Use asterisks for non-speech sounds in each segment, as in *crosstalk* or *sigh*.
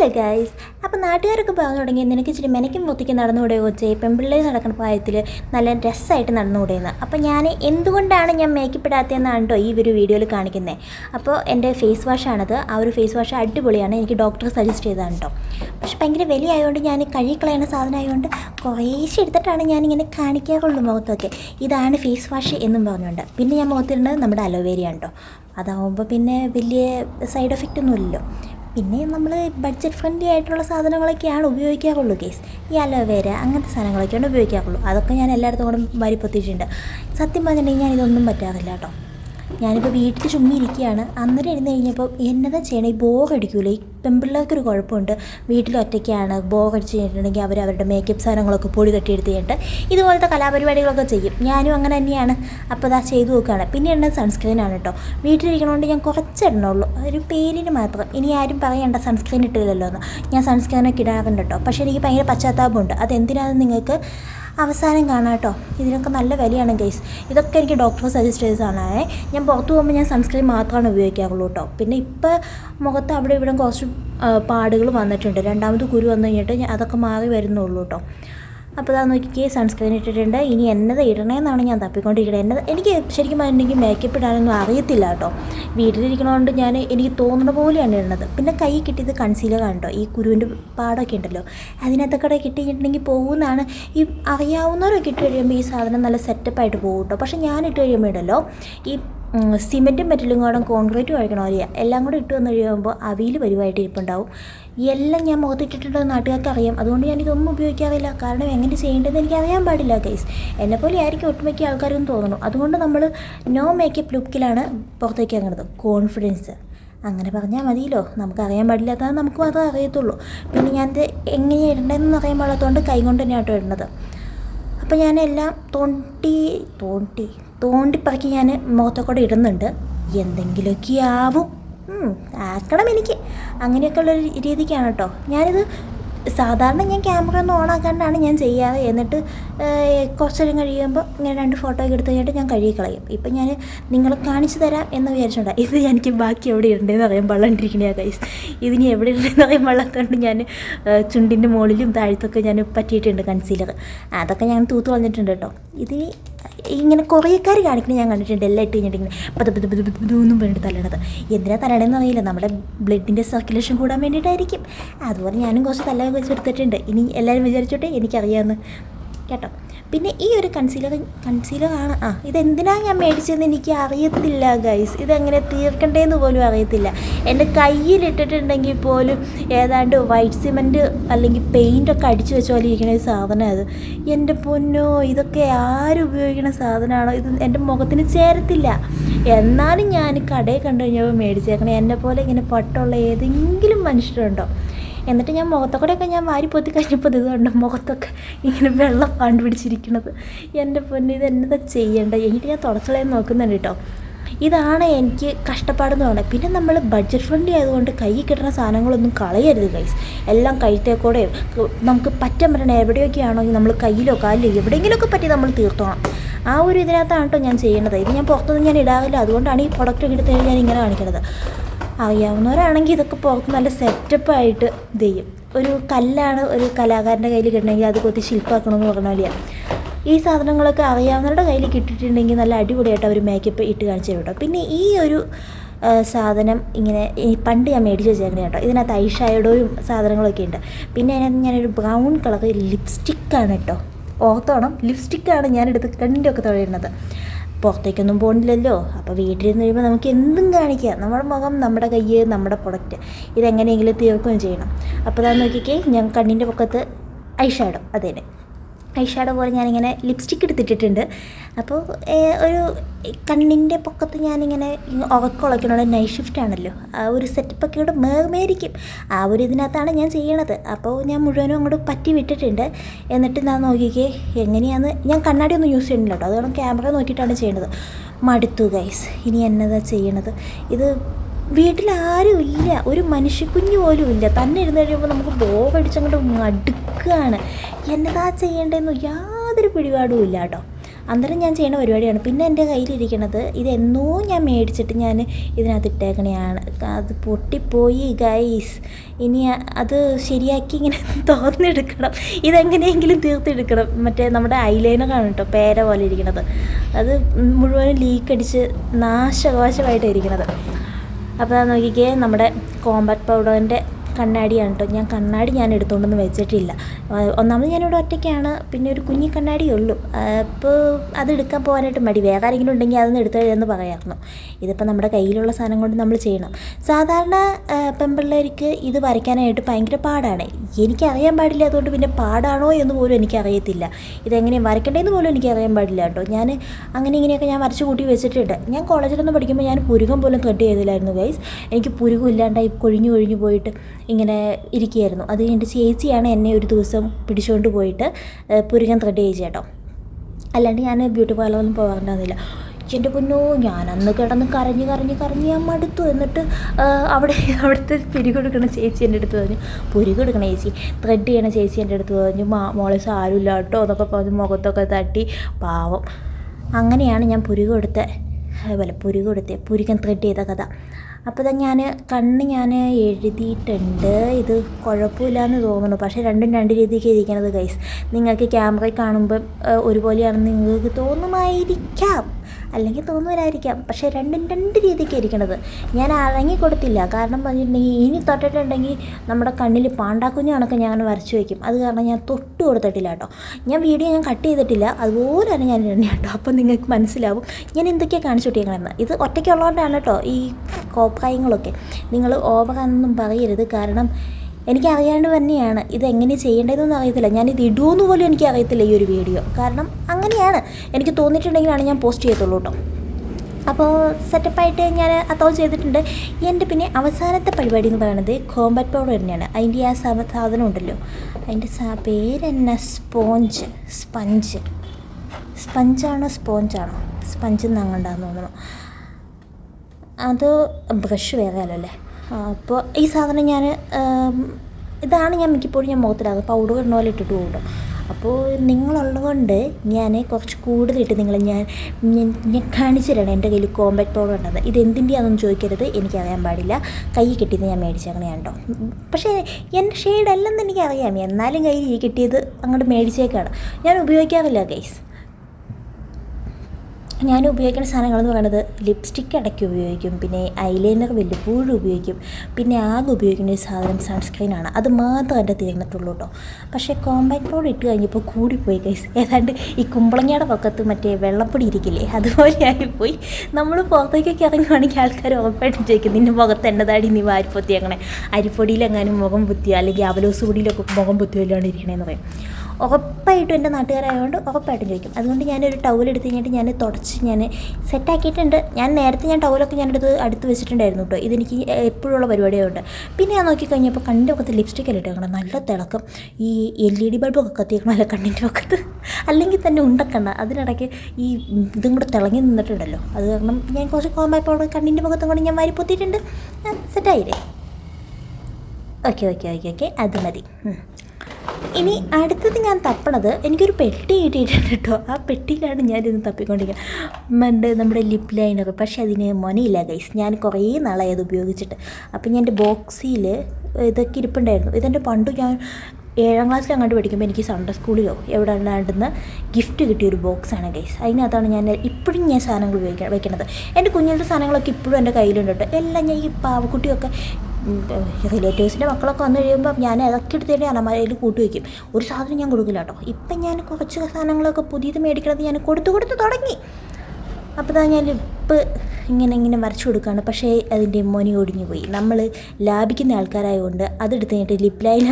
Hello guys അപ്പോൾ നാട്ടുകാരൊക്കെ പറഞ്ഞു തുടങ്ങി. നിനക്ക് ഇച്ചിരി മെനക്കും മുത്തിക്ക് നടന്നുകൂടെ കൊച്ചേ? പെൺപിള്ളേർ നടക്കുന്ന പ്രായത്തിൽ നല്ല രസമായിട്ട് നടന്നുകൂടെയെന്ന് അപ്പോൾ ഞാൻ എന്തുകൊണ്ടാണ് ഞാൻ മേക്കപ്പ് ഇടാത്തതെന്നാണ് കേട്ടോ ഈ ഒരു വീഡിയോയിൽ കാണിക്കുന്നത് അപ്പോൾ എന്റെ ഫേസ് വാഷാണത് ആ ഒരു ഫേസ് വാഷ് അടിപൊളിയാണ്. എനിക്ക് ഡോക്ടർ സജസ്റ്റ് ചെയ്തതാണ് കേട്ടോ പക്ഷെ ഭയങ്കര ആയതുകൊണ്ട് ഞാൻ കഴുകിക്കളയുന്ന സാധനമായതുകൊണ്ട് കുറേശ്ശെ എടുത്തിട്ടാണ് ഞാനിങ്ങനെ കാണിക്കാറുള്ളൂ മുഖത്തൊക്കെ. ഇതാണ് ഫേസ് വാഷ് എന്നും പറഞ്ഞുകൊണ്ട് പിന്നെ ഞാൻ മുഖത്തിരുന്നത് നമ്മുടെ അലോവേരയാണ് കേട്ടോ അതാവുമ്പോൾ പിന്നെ വലിയ സൈഡ് എഫക്റ്റ് ഒന്നും ഇല്ലല്ലോ പിന്നെ നമ്മൾ ബഡ്ജറ്റ് ഫ്രണ്ട്ലി ആയിട്ടുള്ള സാധനങ്ങളൊക്കെയാണ് ഉപയോഗിക്കാറുള്ളൂ കേസ് ഈ അലോവേര അങ്ങനത്തെ സാധനങ്ങളൊക്കെയാണ് ഉപയോഗിക്കാറുള്ളൂ. അതൊക്കെ ഞാൻ എല്ലായിടത്തും കൂടെ വരിപ്പൊത്തിയിട്ടുണ്ട് സത്യം പറഞ്ഞിട്ടുണ്ടെങ്കിൽ ഞാൻ ഇതൊന്നും പറ്റാറില്ല കേട്ടോ. ഞാനിപ്പോൾ വീട്ടിൽ ചുമ്മി ഇരിക്കുകയാണ്. അന്നേരം ഇരുന്ന് കഴിഞ്ഞപ്പോൾ എന്നതാ ചെയ്യണം? ഈ ബോറടിക്കൂലേ ഈ പെമ്പിള്ളേർക്കൊരു കുഴപ്പമുണ്ട്. വീട്ടിൽ ഒറ്റയ്ക്കാണ് ബോറടിച്ച് കഴിഞ്ഞിട്ടുണ്ടെങ്കിൽ അവർ അവരുടെ മേക്കപ്പ് സാധനങ്ങളൊക്കെ പൊടി തട്ടിയെടുത്ത് കഴിഞ്ഞിട്ട് ഇതുപോലത്തെ കലാപരിപാടികളൊക്കെ ചെയ്യും. ഞാനും അങ്ങനെ തന്നെയാണ്. അപ്പോൾ അതാ ചെയ്തു നോക്കുകയാണ്. പിന്നെ എണ്ണ സൺസ്ക്രീനാണ് കേട്ടോ. വീട്ടിലിരിക്കണോണ്ട് ഞാൻ കുറച്ച് ഒരു പേരിന് മാത്രം. ഇനി ആരും പറയണ്ട സൺസ്ക്രീൻ ഇട്ടില്ലല്ലോ എന്ന്. ഞാൻ സൺസ്ക്രീനൊക്കെ ഇടാറുണ്ട് കേട്ടോ പക്ഷേ എനിക്ക് ഭയങ്കര പശ്ചാത്താപമുണ്ട്. അതെന്തിനാണെന്ന് നിങ്ങൾക്ക് അവസാനം കാണാം കേട്ടോ ഇതിനൊക്കെ നല്ല വിലയാണ് ഗൈസ് ഇതൊക്കെ എനിക്ക് ഡോക്ടർ സജസ്റ്റ് ചെയ്തതാണ്. ഞാൻ പുറത്ത് പോകുമ്പോൾ ഞാൻ സൺസ്ക്രീൻ മാത്രമാണ് ഉപയോഗിക്കാറുള്ളൂ കേട്ടോ പിന്നെ ഇപ്പോൾ മുഖത്ത് അവിടെ ഇവിടെ കുറച്ച് പാടുകൾ വന്നിട്ടുണ്ട്. രണ്ടാമത് കുരു വന്നു കഴിഞ്ഞിട്ട് അതൊക്കെ മാറി വരുന്നുള്ളൂ കേട്ടോ അപ്പോൾ അതാ നോക്കി സൺസ്ക്രീൻ ഇട്ടിട്ടുണ്ട്. ഇനി എന്നത് ഇടണേന്നാണ് ഞാൻ തപ്പിക്കൊണ്ടിരിക്കുന്നത് എന്നത് എനിക്ക് ശരിക്കും പറഞ്ഞിട്ടുണ്ടെങ്കിൽ മേക്കപ്പ് ഇടാനൊന്നും അറിയത്തില്ല കേട്ടോ. വീട്ടിലിരിക്കണോണ്ട് ഞാൻ എനിക്ക് തോന്നുന്ന പോലെയാണ് ഇടുന്നത്. പിന്നെ കൈ കിട്ടിയത് കൺസീലർ കേട്ടോ. ഈ കുരുവിന്റെ പാടൊക്കെ ഉണ്ടല്ലോ. അതിനകത്തൊക്കെ കിട്ടിയിട്ടുണ്ടെങ്കിൽ പോകുന്നതാണ് ഈ അറിയാവുന്നവരൊക്കെ ഇട്ട് കഴിയുമ്പോൾ ഈ സാധനം നല്ല സെറ്റപ്പായിട്ട് പോകും കേട്ടോ. പക്ഷേ ഞാൻ ഇട്ട് കഴിയുമ്പോൾ ഉണ്ടല്ലോ ഈ സിമെന്റും മെറ്റലും കൂടെ കോൺക്രീറ്റും കഴിക്കണ എല്ലാം കൂടെ ഇട്ട് വന്ന് കഴിയുമ്പോൾ അവിയിൽ വരുവായിട്ട് ഇരിപ്പുണ്ടാവും. എല്ലാം ഞാൻ മുഖത്തിട്ടിട്ടുണ്ടെന്ന് നാട്ടുകാർക്ക് അറിയാം. അതുകൊണ്ട് ഞാൻ ഇതൊന്നും ഉപയോഗിക്കാറില്ല. കാരണം എങ്ങനെ ചെയ്യേണ്ടതെന്ന് എനിക്ക് അറിയാൻ പാടില്ല ഗൈസ് എന്നെപ്പോലെ ആയിരിക്കും ഒട്ടുമിക്ക ആൾക്കാരും തോന്നുന്നു. അതുകൊണ്ട് നമ്മൾ നോ മേക്കപ്പ് ലുക്കിലാണ് പുറത്തേക്ക് ഇറങ്ങുന്നത്. കോൺഫിഡൻസ് അങ്ങനെ പറഞ്ഞാൽ മതിയല്ലോ. നമുക്കറിയാൻ അറിയാൻ പാടില്ലാത്തത് നമുക്ക് മാത്രമേ അറിയത്തുള്ളൂ. പിന്നെ ഞാനിത് എങ്ങനെ ഇടേണ്ടതെന്ന് അറിയാൻ പാടാത്തതുകൊണ്ട് കൈ കൊണ്ട് തന്നെ ആട്ടോ ഇടുന്നത്. അപ്പോൾ ഞാനെല്ലാം തോണ്ടി തോണ്ടി തോണ്ടിപ്പറക്കി ഞാൻ മുഖത്തെ കൂടെ ഇടുന്നുണ്ട്. എന്തെങ്കിലുമൊക്കെ ആവും. ആക്കണം എനിക്ക്. അങ്ങനെയൊക്കെയുള്ള ഒരു രീതിക്കാണ് കേട്ടോ ഞാനിത് സാധാരണ ഞാൻ ക്യാമറ ഒന്ന് ഓൺ ആക്കാണ്ടാണ് ഞാൻ ചെയ്യാറ്. എന്നിട്ട് കുറച്ച് നേരം കഴിയുമ്പോൾ ഇങ്ങനെ രണ്ട് ഫോട്ടോ ഒക്കെ എടുത്ത് കഴിഞ്ഞിട്ട് ഞാൻ കഴുകി കളയും. ഇപ്പം ഞാൻ നിങ്ങളെ കാണിച്ചു തരാം എന്ന് വിചാരിച്ചോണ്ടാ. ഇത് എനിക്ക് ബാക്കി എവിടെ ഇടേണ്ടതെന്ന് അറിയാൻ പാടില്ലാണ്ടിരിക്കണേ കൈസ് ഇതിനി എവിടെ ഇടേണ്ടതെന്ന് അറിയാൻ പാടില്ലാത്തതുകൊണ്ട് ഞാൻ ചുണ്ടിന്റെ മുകളിലും താഴത്തൊക്കെ ഞാൻ പറ്റിയിട്ടുണ്ട് കൺസീലർ അതൊക്കെ ഞാൻ തൂത്ത് കളഞ്ഞിട്ടുണ്ട് കേട്ടോ. ഇത് ഇങ്ങനെ കുറേക്കാർ കാണിക്കുന്നത് ഞാൻ കണ്ടിട്ടുണ്ട് എല്ലാം ഇട്ട് കഴിഞ്ഞിട്ടിങ്ങനെ പത് പത് പത് പത് ഒന്നും വേണ്ടി തലണത് എന്തിനാ തലണതെന്ന് അറിയില്ല നമ്മുടെ ബ്ലഡിന്റെ സർക്കുലേഷൻ കൂടാൻ വേണ്ടിയിട്ടായിരിക്കും. അതുപോലെ ഞാനും കുറച്ച് തല വെച്ചെടുത്തിട്ടുണ്ട് ഇനി എല്ലാവരും വിചാരിച്ചോട്ടെ എനിക്കറിയാമെന്ന് കേട്ടോ? പിന്നെ ഈ ഒരു കൺസീലർ കൺസീലറാണ് ആ ഇതെന്തിനാണ് ഞാൻ മേടിച്ചതെന്ന് എനിക്ക് അറിയത്തില്ല ഗൈസ് ഇതെങ്ങനെ തീർക്കണ്ടേന്ന് പോലും അറിയത്തില്ല. എന്റെ കയ്യിലിട്ടിട്ടുണ്ടെങ്കിൽ പോലും ഏതാണ്ട് വൈറ്റ് സിമന്റ് അല്ലെങ്കിൽ പെയിന്റൊക്കെ അടിച്ചു വെച്ച പോലെ ഇരിക്കുന്ന ഒരു സാധനം അത്. എന്റെ പൊന്നോ ഇതൊക്കെ ആരുപയോഗിക്കുന്ന സാധനമാണോ? ഇത് എന്റെ മുഖത്തിന് ചേരത്തില്ല. എന്നാലും ഞാൻ കടയിൽ കണ്ടു കഴിഞ്ഞപ്പോൾ മേടിച്ചേക്കണേ. എന്നെ പോലെ ഇങ്ങനെ പട്ടുള്ള ഏതെങ്കിലും മനുഷ്യരുണ്ടോ? എന്നിട്ട് ഞാൻ മുഖത്തൊക്കെ ഞാൻ വാരി പൊത്തി കഴിഞ്ഞപ്പോൾ ഇത് കണ്ടു മുഖത്തൊക്കെ ഇങ്ങനെ വെള്ളം കണ്ടുപിടിച്ചിരിക്കുന്നത് എന്റെ പൊന്നെ ഇത് എന്നതാ ചെയ്യേണ്ട? എന്നിട്ട് ഞാൻ തുടച്ചളയാൻ നോക്കുന്നുണ്ട് കേട്ടോ. ഇതാണ് എനിക്ക് കഷ്ടപ്പാടെന്ന് പറയുന്നത് പിന്നെ നമ്മൾ ബഡ്ജറ്റ് ഫ്രണ്ട്ലി ആയതുകൊണ്ട് കൈ കിട്ടുന്ന സാധനങ്ങളൊന്നും കളയരുത് ഗൈസ് എല്ലാം കഴുത്തേക്കൂടെ നമുക്ക് പറ്റാൻ പറ്റണ എവിടെയൊക്കെയാണോ നമ്മൾ കയ്യിലോ കാലിലോ എവിടെയെങ്കിലുമൊക്കെ പറ്റി നമ്മൾ തീർത്തോണം. ആ ഒരു ഇതിനകത്താണ് കേട്ടോ ഞാൻ ചെയ്യേണ്ടത് ഇത് ഞാൻ പുറത്തൊന്നും ഞാൻ ഇടാറില്ല. അതുകൊണ്ടാണ് ഈ പ്രൊഡക്റ്റ് എടുത്ത് ഞാൻ ഇങ്ങനെ കാണിക്കുന്നത് അറിയാവുന്നവരാണെങ്കിൽ ഇതൊക്കെ പുറത്ത് നല്ല സെറ്റപ്പായിട്ട് ഇത് ചെയ്യും. ഒരു കല്ലാണ് ഒരു കലാകാരന്റെ കയ്യിൽ കിട്ടണമെങ്കിൽ അത് കൊത്തി ശില്പമാക്കണമെന്ന് പറഞ്ഞ പോലെയാണ് ഈ സാധനങ്ങളൊക്കെ അറിയാവുന്നവരുടെ കയ്യിൽ കിട്ടിയിട്ടുണ്ടെങ്കിൽ നല്ല അടിപൊളിയായിട്ട് അവർ മേക്കപ്പ് ഇട്ട് കാണിച്ചു തരും കേട്ടോ. പിന്നെ ഈ ഒരു സാധനം ഇങ്ങനെ പണ്ട് ഞാൻ മേടിച്ച് വെച്ചിരുന്നത് കേട്ടോ. ഇതിനകത്ത് ഐഷാഡോയും സാധനങ്ങളൊക്കെ ഉണ്ട്. പിന്നെ അതിനകത്ത് ഞാനൊരു ബ്രൗൺ കളർ ലിപ്സ്റ്റിക്കാണ് കേട്ടോ. ഓർത്തോണം? ലിപ്സ്റ്റിക്കാണ് ഞാനെടുത്ത് കണ്ടൊക്കെ തൊഴിയുന്നത് പുറത്തേക്കൊന്നും പോകണില്ലല്ലോ. അപ്പോൾ വീട്ടിലിരുന്ന് കഴിയുമ്പോൾ നമുക്ക് എന്തും കാണിക്കാം. നമ്മുടെ മുഖം നമ്മുടെ കയ്യ് നമ്മുടെ പ്രൊഡക്റ്റ് ഇതെങ്ങനെയെങ്കിലും തീർക്കുകയും ചെയ്യണം. അപ്പോൾ അതാ നോക്കിക്കേ ഞാൻ കണ്ണിന്റെ പൊക്കത്ത് ഐഷാഡോ അതേനെ ഐഷാഡോ പോലെ ഞാനിങ്ങനെ ലിപ്സ്റ്റിക്ക് എടുത്തിട്ടിട്ടുണ്ട്. അപ്പോൾ ഒരു കണ്ണിന്റെ പൊക്കത്ത് ഞാനിങ്ങനെ ഉറക്കുളയ്ക്കണോ നൈറ്റ് ഷിഫ്റ്റ് ആണല്ലോ. ആ ഒരു സെറ്റപ്പൊക്കെ ഇവിടെ മേർമേരിക്കും. ആ ഒരു ഇതിനകത്താണ് ഞാൻ ചെയ്യണത്. അപ്പോൾ ഞാൻ മുഴുവനും അങ്ങോട്ട് പറ്റി വിട്ടിട്ടുണ്ട്. എന്നിട്ട് ഞാൻ നോക്കിക്കേ എങ്ങനെയാന്ന് ഞാൻ കണ്ണാടി ഒന്നും യൂസ് ചെയ്യണില്ല കേട്ടോ. അതുകൊണ്ട് ക്യാമറ നോക്കിയിട്ടാണ് ചെയ്യണത്. മടുത്തു ഗൈസ് ഇനി എന്നതാ ചെയ്യണത്? ഇത് ഇല്ല ഒരു മനുഷ്യക്കുഞ്ഞു പോലും ഇല്ല. തന്നെ ഇരുന്ന് കഴിയുമ്പോൾ നമുക്ക് ബോറടിച്ചങ്ങോട്ട് മടുക്കുകയാണ് എന്നതാ ചെയ്യേണ്ടതെന്ന് യാതൊരു പിടിപാടും ഇല്ല കേട്ടോ. അന്നേരം ഞാൻ ചെയ്യുന്ന പരിപാടിയാണ്. പിന്നെ എന്റെ കയ്യിലിരിക്കണത് ഇതെന്നോ ഞാൻ മേടിച്ചിട്ട് ഞാൻ ഇതിനകത്ത് ഇട്ടേക്കണെയാണ്. അത് പൊട്ടിപ്പോയി ഗൈസ് ഇനി അത് ശരിയാക്കി ഇങ്ങനെ *laughs* തോന്നെടുക്കണം. ഇതെങ്ങനെയെങ്കിലും തീർത്തെടുക്കണം മറ്റേ നമ്മുടെ ഐലൈനറാണ് കേട്ടോ പേര പോലെ ഇരിക്കണത്. അത് മുഴുവനും ലീക്കടിച്ച് നാശകോശമായിട്ടാണ് ഇരിക്കണത്. അപ്പോൾ നോക്കിക്കേ നമ്മുടെ കോമ്പാക്ട് പൗഡറിന്റെ കണ്ണാടിയാണ് കേട്ടോ. ഞാൻ കണ്ണാടി ഞാൻ എടുത്തുകൊണ്ടൊന്നും വെച്ചിട്ടില്ല. ഒന്നാമത് ഞാനിവിടെ ഒറ്റയ്ക്കാണ്. പിന്നെ ഒരു കുഞ്ഞി കണ്ണാടിയേ ഉള്ളൂ. അപ്പോൾ അത് എടുക്കാൻ പോകാനായിട്ട് മടി. വേറെ ആരെങ്കിലും ഉണ്ടെങ്കിൽ അതൊന്ന് എടുത്തു എന്ന് പറയാമായിരുന്നു ഇതിപ്പോൾ നമ്മുടെ കയ്യിലുള്ള സാധനം കൊണ്ട് നമ്മൾ ചെയ്യണം. സാധാരണ പെമ്പിള്ളേർക്ക് ഇത് വരയ്ക്കാനായിട്ട് ഭയങ്കര പാടാണ്. എനിക്കറിയാൻ പാടില്ല. അതുകൊണ്ട് പിന്നെ പാടാണോ എന്ന് പോലും എനിക്കറിയത്തില്ല. ഇതെങ്ങനെയാണ് വരയ്ക്കേണ്ടതെന്ന് പോലും എനിക്കറിയാൻ പാടില്ല കേട്ടോ. ഞാൻ അങ്ങനെ ഇങ്ങനെയൊക്കെ ഞാൻ വരച്ച് കൂട്ടി വെച്ചിട്ടുണ്ട്. ഞാൻ കോളേജിലൊന്നും പഠിക്കുമ്പോൾ ഞാൻ പുരുകം പോലും കട്ട് ചെയ്തില്ലായിരുന്നു ഗൈസ്. എനിക്ക് പുരുകം ഇല്ലാണ്ടായി കൊഴിഞ്ഞു കൊഴിഞ്ഞു പോയിട്ട് ഇങ്ങനെ ഇരിക്കുകയായിരുന്നു. അത് എന്റെ ചേച്ചിയാണ് എന്നെ ഒരു ദിവസം പിടിച്ചുകൊണ്ട് പോയിട്ട് പുരുകൻ ത്രെഡ് കേട്ടോ അല്ലാണ്ട് ഞാൻ ബ്യൂട്ടി പാർലറൊന്നും പോകാറുണ്ടായിരുന്നില്ല. എന്റെ പൊന്നോ ഞാൻ അന്ന് കിടന്ന് കരഞ്ഞ് കരഞ്ഞ് കരഞ്ഞ് ഞാൻ മടുത്തു. എന്നിട്ട് അവിടെ അവിടുത്തെ പിരികൊടുക്കണ ചേച്ചി എന്റെ അടുത്ത് പറഞ്ഞു പുരികൊടുക്കണ ചേച്ചി. ത്രെഡ് ചെയ്യണ ചേച്ചി എന്റെ അടുത്ത് പറഞ്ഞു മാ മോളെ സാരമില്ല കേട്ടോ എന്നൊക്കെ പറഞ്ഞ് മുഖത്തൊക്കെ തട്ടി. പാവം. അങ്ങനെയാണ് ഞാൻ പുരി കൊടുത്ത. അതുപോലെ പുരി കൊടുത്തേ. പുരുക്കൻ ത്രെഡ് ചെയ്ത കഥ. അപ്പോൾ തന്നെ ഞാൻ കണ്ണ് ഞാൻ എഴുതിയിട്ടുണ്ട്. ഇത് കുഴപ്പമില്ലാന്ന് തോന്നുന്നു. പക്ഷേ രണ്ടും രണ്ട് രീതിക്ക് എഴുതിക്കണത് ഗൈസ് നിങ്ങൾക്ക് ക്യാമറയിൽ കാണുമ്പം ഒരുപോലെയാണെന്ന് നിങ്ങൾക്ക് തോന്നുമായിരിക്കാം. അല്ലെങ്കിൽ തോന്നുവരായിരിക്കാം. പക്ഷേ രണ്ടും രണ്ട് രീതിക്ക് ഇരിക്കണത്. ഞാൻ അടങ്ങി കൊടുത്തില്ല കാരണം പറഞ്ഞിട്ടുണ്ടെങ്കിൽ ഇനി തൊട്ടിട്ടുണ്ടെങ്കിൽ നമ്മുടെ കണ്ണിൽ പാണ്ടാക്കുഞ്ഞു കണക്ക് ഞാൻ വരച്ചു വയ്ക്കും. അത് കാരണം ഞാൻ തൊട്ട് കൊടുത്തിട്ടില്ല കേട്ടോ. ഞാൻ വീഡിയോ ഞാൻ കട്ട് ചെയ്തിട്ടില്ല. അതുപോലെ തന്നെ ഞാൻ എണ്ണ കേട്ടോ. അപ്പം നിങ്ങൾക്ക് മനസ്സിലാവും. ഞാൻ എന്തൊക്കെയാണ് കാണിച്ചു വിട്ടേക്കണമെന്ന് ഇത് ഒറ്റയ്ക്കുള്ളതുകൊണ്ടാണ് കേട്ടോ ഈ കോപ്പായങ്ങളൊക്കെ നിങ്ങൾ ഓവറാണെന്നും പറയരുത്. കാരണം എനിക്കറിയാണ്ട് തന്നെയാണ് ഇത് എങ്ങനെ ചെയ്യേണ്ടതെന്നൊന്നും അറിയത്തില്ല. ഞാനിത് ഇടുമെന്ന് പോലും എനിക്ക് അറിയത്തില്ല ഈ ഒരു വീഡിയോ. കാരണം അങ്ങനെയാണ്. എനിക്ക് തോന്നിയിട്ടുണ്ടെങ്കിലാണ് ഞാൻ പോസ്റ്റ് ചെയ്യത്തുള്ളൂ കേട്ടോ. അപ്പോൾ സെറ്റപ്പായിട്ട് ഞാൻ അത്തോൾ ചെയ്തിട്ടുണ്ട്. എന്റെ പിന്നെ അവസാനത്തെ പരിപാടി എന്ന് പറയുന്നത് കോമ്പാറ്റ് പൗഡർ തന്നെയാണ്. അതിന്റെ ആ സാധനം ഉണ്ടല്ലോ. അതിന്റെ പേര് തന്നെ സ്പോഞ്ച്. സ്പഞ്ച്. സ്പഞ്ചാണോ? സ്പോഞ്ചാണോ? സ്പഞ്ച് എന്നങ്ങണ്ടാന്ന് തോന്നുന്നു. അത് ബ്രഷ് വേറെ അല്ലല്ലേ? അപ്പോൾ ഈ സാധനം ഞാൻ ഇതാണ് ഞാൻ മിക്കപ്പോഴും ഞാൻ മുഖത്തിടാറ് പൗഡർ ഇടുന്ന പോലെ ഇട്ടിട്ട് പോകും അപ്പോൾ നിങ്ങളുള്ളതുകൊണ്ട് ഞാൻ കുറച്ച് കൂടുതലിട്ട് നിങ്ങൾ ഞാൻ ഞാൻ- കാണിച്ചു തരണം എന്റെ കയ്യിൽ കോമ്പാക്ട് പൗഡർ ഉണ്ടത് ഇത് എന്തിന്റെയാണെന്ന് ചോദിക്കരുത്. എനിക്കറിയാൻ പാടില്ല. കൈ കിട്ടിയത് ഞാൻ മേടിച്ചേക്കണേ കേട്ടോ പക്ഷേ എന്റെ ഷെയ്ഡ് അല്ലെന്ന് എനിക്കറിയാം. എന്നാലും കയ്യിൽ കിട്ടിയത് അങ്ങോട്ട് മേടിച്ചേക്കാണ്. ഞാൻ ഉപയോഗിക്കാറില്ല ഗൈസ് ഞാൻ ഉപയോഗിക്കുന്ന സാധനങ്ങളെന്ന് പറയുന്നത് ലിപ്സ്റ്റിക്ക് ഇടയ്ക്ക് ഉപയോഗിക്കും. പിന്നെ ഐലൈനർ വല്ലപ്പോഴും ഉപയോഗിക്കും. പിന്നെ ആകെ ഉപയോഗിക്കുന്ന ഒരു സാധനം സൺസ്ക്രീനാണ് അത് മാത്രം എന്റെ തീർന്നിട്ടുള്ളൂ കേട്ടോ പക്ഷേ കോമ്പാക്ട് പൗഡർ ഇട്ട് കഴിഞ്ഞപ്പോൾ കൂടിപ്പോയി കൈസ് ഏതാണ്ട് ഈ കുമ്പളങ്ങയുടെ പക്കത്ത് മറ്റേ വെള്ളപ്പൊടി ഇരിക്കില്ലേ? അതുപോലെ ആയിപ്പോയി. നമ്മൾ പുറത്തേക്കൊക്കെ ഇറങ്ങുവാണെങ്കിൽ ആൾക്കാർ ഉറപ്പായിട്ട് ചോദിക്കും നിന്റെ മുഖത്ത് എന്നതാടി നീ വാരിപ്പൊത്തി? അങ്ങനെ. അരിപ്പൊടിയിലെങ്ങാനും മുഖം പൊത്തിയോ? അല്ലെങ്കിൽ അവലോസ് പൊടിയിലൊക്കെ മുഖം പൊത്തിയല്ലാണ് ഇരിക്കണേന്ന് പറയും. ഉറപ്പായിട്ടും എന്റെ നാട്ടുകാരായതുകൊണ്ട് ഉറപ്പായിട്ടും ചോദിക്കും. അതുകൊണ്ട് ഞാനൊരു ടൗൽ എടുത്ത് കഴിഞ്ഞിട്ട് ഞാൻ തുടച്ച് ഞാൻ സെറ്റാക്കിയിട്ടുണ്ട് ഞാൻ നേരത്തെ ഞാൻ ടൗലൊക്കെ ഞാൻ എടുത്ത് അടുത്ത് വെച്ചിട്ടുണ്ടായിരുന്നു കേട്ടോ ഇതെനിക്ക് എപ്പോഴുള്ള പരിപാടിയായതുകൊണ്ട് പിന്നെ ഞാൻ നോക്കിക്കഴിഞ്ഞപ്പോൾ കണ്ണിന്റെ പക്കത്ത് ലിപ്സ്റ്റിക് അല്ല ഇട്ടേക്കണം. നല്ല തിളക്കം. ഈ എൽ ഇ ഡി ബൾബൊക്കെ കത്തിയേക്കണം അല്ല കണ്ണിന്റെ പക്കത്ത്. അല്ലെങ്കിൽ തന്നെ ഉണ്ടക്കണ്ട അതിനിടയ്ക്ക് ഈ ഇതും കൂടെ തിളങ്ങി നിന്നിട്ടുണ്ടല്ലോ. അത് കാരണം ഞാൻ കുറച്ച് കോമ്പാക്ട് പൗഡർ കണ്ണിന്റെ മുഖത്തും കൂടെ ഞാൻ വാരി പൊത്തിയിട്ടുണ്ട്. സെറ്റായില്ലേ ഓക്കെ ഓക്കെ ഓക്കെ ഓക്കെ അത് മതി. ഇനി അടുത്തത് ഞാൻ തപ്പണത് എനിക്കൊരു പെട്ടി കിട്ടിയിട്ടുണ്ട് കേട്ടോ. ആ പെട്ടിയിലാണ് ഞാനിന്ന് തപ്പിക്കൊണ്ടിരിക്കുക മണ്ട് നമ്മുടെ ലിപ് ലൈനർ പക്ഷേ അതിന് മൊനയില്ല ഗൈസ് ഞാൻ കുറേ നാളായി അത് ഉപയോഗിച്ചിട്ട്. അപ്പം ഞാൻ എന്റെ ബോക്സിൽ ഇതൊക്കെ ഇരിപ്പുണ്ടായിരുന്നു. ഇതെന്റെ പണ്ട് ഞാൻ ഏഴാം ക്ലാസ്സിൽ അങ്ങോട്ട് പഠിക്കുമ്പോൾ എനിക്ക് സൺഡേ സ്കൂളിലോ എവിടെ ഉണ്ടാണ്ടെന്ന് ഗിഫ്റ്റ് കിട്ടിയ ഒരു ബോക്സാണ് ഗൈസ് അതിനകത്താണ് ഞാൻ ഇപ്പോഴും ഞാൻ സാധനങ്ങൾ ഉപയോഗിക്കുക വയ്ക്കുന്നത് എന്റെ കുഞ്ഞുങ്ങളുടെ സാധനങ്ങളൊക്കെ ഇപ്പോഴും എന്റെ കയ്യിലുണ്ട് കേട്ടോ. എല്ലാം ഞാൻ ഈ പാവക്കുട്ടിയൊക്കെ റിലേറ്റീവ്സിന്റെ മക്കളൊക്കെ വന്നു കഴിയുമ്പോൾ ഞാൻ അതൊക്കെ എടുത്തിട്ട് അലമാരയിൽ കൂട്ടി വയ്ക്കും. ഒരു സാധനം ഞാൻ കൊടുക്കില്ല കേട്ടോ. ഇപ്പം ഞാൻ കുറച്ച് സാധനങ്ങളൊക്കെ പുതിയത് മേടിക്കണത് ഞാൻ കൊടുത്തു കൊടുത്ത് തുടങ്ങി. അപ്പോൾ ഞാൻ ലിപ്പ് ഇങ്ങനെ ഇങ്ങനെ വരച്ചു കൊടുക്കുകയാണ്. പക്ഷേ അതിന്റെ മൊനി ഒടിഞ്ഞു പോയി. നമ്മൾ ലാഭിക്കുന്ന ആൾക്കാരായതുകൊണ്ട് അതെടുത്ത് കഴിഞ്ഞിട്ട് ലിപ് ലൈന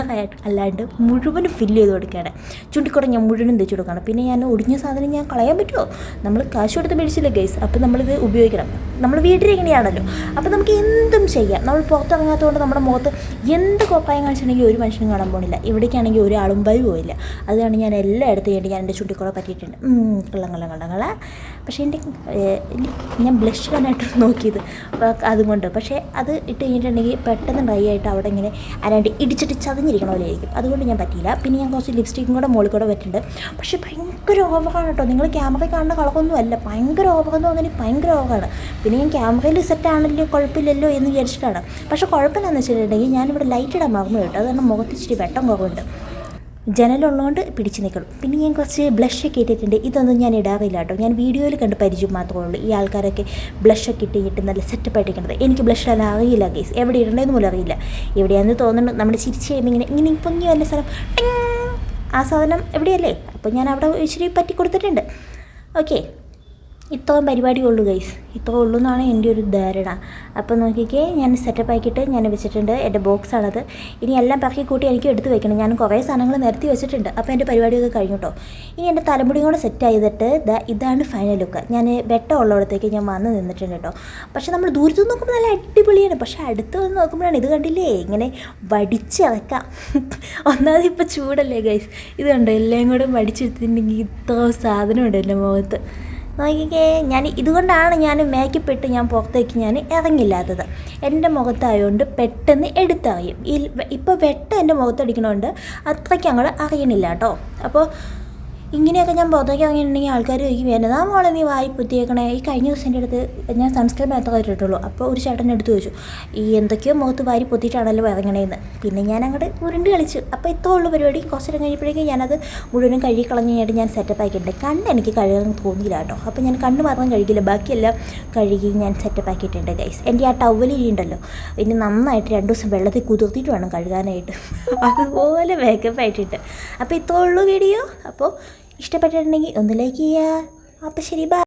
അല്ലാണ്ട് മുഴുവനും ഫില്ല് ചെയ്ത് കൊടുക്കുകയാണ്. ചുണ്ടിക്കുറ ഞാൻ മുഴുവനും തേച്ച് കൊടുക്കുകയാണ്. പിന്നെ ഞാൻ ഒടിഞ്ഞ സാധനം ഞാൻ കളയാൻ പറ്റുമോ? നമ്മൾ കാശ് കൊടുത്ത് മേടിച്ചില്ല ഗൈസ് അപ്പോൾ നമ്മളിത് ഉപയോഗിക്കണം. നമ്മൾ വീട്ടിൽ എങ്ങനെയാണല്ലോ അപ്പോൾ നമുക്ക് എന്തും ചെയ്യാം. നമ്മൾ പുറത്തിറങ്ങാത്തതുകൊണ്ട് നമ്മുടെ മുഖത്ത് എന്ത് കോപ്പായം കാണിച്ചിട്ടുണ്ടെങ്കിൽ ഒരു മനുഷ്യനും കാണാൻ പോണില്ല. ഇവിടേക്കാണെങ്കിൽ ഒരാളും വഴി പോയില്ല അതുകൊണ്ട് ഞാൻ എല്ലായിടത്തും കഴിഞ്ഞിട്ട് ഞാൻ എന്റെ ചുണ്ടിക്കുറ പറ്റിയിട്ടുണ്ട്. കള്ളം കള്ളം കള്ളം പക്ഷേ എന്റെ ഞാൻ ബ്ലഷ് ഇടാനായിട്ട് *laughs* നോക്കിയത്. അതുകൊണ്ട് പക്ഷേ അത് ഇട്ട് കഴിഞ്ഞിട്ടുണ്ടെങ്കിൽ പെട്ടെന്ന് ഡ്രൈ ആയിട്ട് അവിടെ ഇങ്ങനെ അല്ലാണ്ട് ഇടിച്ചിട്ട് ചതഞ്ഞിരിക്കണ പോലെ ആയിരിക്കും. അതുകൊണ്ട് ഞാൻ പറ്റിയില്ല. പിന്നെ ഞാൻ കുറച്ച് ലിപ്സ്റ്റിക്കും കൂടെ മുകളിൽ കൂടെ വെച്ചിട്ടുണ്ട്. പക്ഷേ ഭയങ്കര ഓവറാണ് കേട്ടോ. നിങ്ങൾ ക്യാമറയിൽ കാണുന്ന കളറൊന്നും അല്ല. ഭയങ്കര ഓവറെന്ന് പറഞ്ഞാൽ ഭയങ്കര ഓവറാണ് പിന്നെ ഞാൻ ക്യാമറയിൽ സെറ്റ് ആണല്ലോ കുഴപ്പമില്ലല്ലോ എന്ന് വിചാരിച്ചിട്ടാണ്. പക്ഷേ കുഴപ്പമില്ലെന്ന് വെച്ചിട്ടുണ്ടെങ്കിൽ ഞാനിവിടെ ലൈറ്റ് ഇടാൻ മറന്നു കേട്ടോ. അതുകൊണ്ട് മുഖത്തിച്ചിരി വെട്ടം കുറവുണ്ട്. ജനലുള്ളതുകൊണ്ട് പിടിച്ചു നിൽക്കണം. പിന്നെ ഞാൻ കുറച്ച് ബ്ലഷൊക്കെ ഇട്ടിട്ടുണ്ട്. ഇതൊന്നും ഞാൻ ഇടാറില്ല കേട്ടോ. ഞാൻ വീഡിയോയിൽ കണ്ട് പരിചയം മാത്രമേ ഉള്ളൂ. ഈ ആൾക്കാരൊക്കെ ബ്ലഷൊക്കെ ഇട്ടിട്ട് നല്ല സെറ്റപ്പായിട്ട് ഇരിക്കുന്നത് എനിക്ക് ബ്ലഷ് ഇടാൻ അറിയില്ല ഗേസ് എവിടെ ഇടേണ്ടതെന്ന് പോലും അറിയില്ല. എവിടെയാണെന്ന് തോന്നുന്നു നമ്മൾ ചിരിച്ച് കഴിയുമ്പോൾ ഇങ്ങനെ ഇങ്ങനെ പൊങ്ങി വല്ല സ്ഥലം. ആ സാധനം എവിടെയല്ലേ? അപ്പോൾ ഞാൻ അവിടെ ഇച്ചിരി പറ്റി കൊടുത്തിട്ടുണ്ട് ഓക്കെ ഇത്രയും പരിപാടി ഉള്ളൂ ഗൈസ് ഇത്ര ഉള്ളൂ എന്നാണ് എന്റെ ഒരു ധാരണ. അപ്പോൾ നോക്കിക്കേ ഞാൻ സെറ്റപ്പ് ആക്കിയിട്ട് ഞാൻ വെച്ചിട്ടുണ്ട്. എന്റെ ബോക്സാണത് ഇനി എല്ലാം പറക്കി കൂട്ടി എനിക്ക് എടുത്ത് വെക്കണം. ഞാൻ കുറേ സാധനങ്ങൾ നിരത്തി വെച്ചിട്ടുണ്ട്. അപ്പോൾ എന്റെ പരിപാടിയൊക്കെ കഴിഞ്ഞു കേട്ടോ ഇനി എന്റെ തലമുടിയും കൂടെ സെറ്റ് ചെയ്തിട്ട് ഇതാണ് ഫൈനൽ ലുക്ക് ഞാൻ വെട്ടം ഉള്ളിടത്തേക്ക് ഞാൻ വന്ന് നിന്നിട്ടുണ്ട് കേട്ടോ പക്ഷേ നമ്മൾ ദൂരത്ത് നിന്ന് നോക്കുമ്പോൾ നല്ല അടിപൊളിയാണ്. പക്ഷേ അടുത്ത് വന്ന് നോക്കുമ്പോഴാണ് ഇത് കണ്ടില്ലേ? ഇങ്ങനെ വടിച്ചിറക്കാം *laughs* ഒന്നാമത് ഇപ്പോൾ ചൂടല്ലേ ഗൈസ് ഇത് കണ്ടോ? എല്ലാം കൂടെ വടിച്ചെടുത്തിട്ടുണ്ടെങ്കിൽ ഇത്ര സാധനമുണ്ട് എന്റെ മുഖത്ത്. നോക്കിക്കേ ഞാൻ ഇതുകൊണ്ടാണ് ഞാൻ മേക്കപ്പ് ഇട്ട് ഞാൻ പുറത്തേക്ക് ഞാൻ ഇറങ്ങില്ലാത്തത്. എന്റെ മുഖത്തായതുകൊണ്ട് പെട്ടെന്ന് എടുത്തറിയും. ഇപ്പോൾ വെട്ടം എന്റെ മുഖത്തടിക്കണോണ്ട് അത്രയ്ക്ക് അങ്ങോട്ട് അറിയണില്ല കേട്ടോ. അപ്പോൾ ഇങ്ങനെയൊക്കെ ഞാൻ പുറത്തേക്ക് ഇറങ്ങിയിട്ടുണ്ടെങ്കിൽ ആൾക്കാർ ചോദിക്കും എന്നതാ മോളെ നീ വായി പുത്തിയേക്കണേ? ഈ കഴിഞ്ഞ ദിവസം എന്റെ അടുത്ത് ഞാൻ സൺസ്ക്രീൻ മാത്രമേ ഇട്ടിട്ടുള്ളൂ അപ്പോൾ ഒരു ചേട്ടന്റെ അടുത്ത് ചോദിച്ചു ഈ എന്തൊക്കെയോ മുഖത്ത് വാരി പൊത്തിയിട്ടാണല്ലോ ഇറങ്ങണേന്ന്? പിന്നെ ഞാൻ അങ്ങോട്ട് ഉരുണ്ട് കളിച്ചു. അപ്പോൾ ഇത്രേ പരിപാടി. കുറച്ച് നേരം കഴിഞ്ഞപ്പോഴേക്കും ഞാനത് മുഴുവനും കഴുകി കളഞ്ഞ് കഴിഞ്ഞിട്ട് ഞാൻ സെറ്റപ്പ് ആക്കിയിട്ടുണ്ട്. കണ്ണ് എനിക്ക് കഴുകാൻ തോന്നിയില്ല കേട്ടോ. അപ്പോൾ ഞാൻ കണ്ണ് മാത്രം കഴുകില്ല ബാക്കിയെല്ലാം കഴുകി ഞാൻ സെറ്റപ്പ് ആക്കിയിട്ടുണ്ട് ഗൈസ് എന്റെ ആ ടവൽ ഉണ്ടല്ലോ ഇനി നന്നായിട്ട് രണ്ട് ദിവസം വെള്ളത്തിൽ കുതിർത്തിട്ട് വേണം കഴുകാനായിട്ട്. *laughs* അതുപോലെ മേക്കപ്പ് ആയിട്ടിട്ട്. അപ്പോൾ ഇത്രേ വീഡിയോ അപ്പോൾ ഇഷ്ടപ്പെട്ടിട്ടുണ്ടെങ്കിൽ ഒന്ന് ലൈക്ക് ചെയ്യുക. അപ്പം ശരി ബൈ